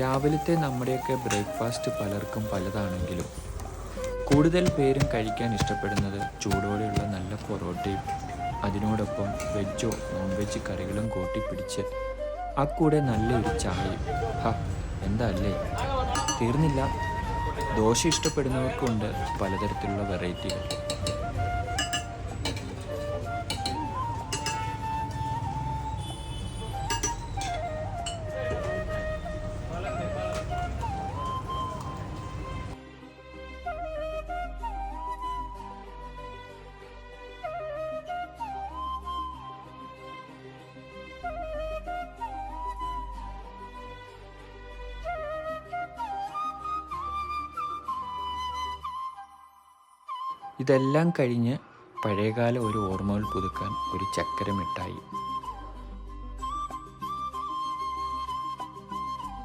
രാവിലത്തെ നമ്മുടെയൊക്കെ ബ്രേക്ക്ഫാസ്റ്റ് പലർക്കും പലതാണെങ്കിലും കൂടുതൽ പേരും കഴിക്കാൻ ഇഷ്ടപ്പെടുന്നത് ചൂടോടെയുള്ള നല്ല പൊറോട്ടയും അതിനോടൊപ്പം വെജോ നോൺ വെജ് കറികളും കൂട്ടിപ്പിടിച്ച് അക്കൂടെ നല്ലൊരു ചായയും. ഹ എന്താ അല്ലേ തീർന്നില്ല. ദോശ ഇഷ്ടപ്പെടുന്നവർക്കുണ്ട് പലതരത്തിലുള്ള വെറൈറ്റികൾ. ഇതെല്ലാം കഴിഞ്ഞ് പഴയകാല ഒരു ഓർമ്മകൾ പുതുക്കാൻ ഒരു ചക്കര മിഠായി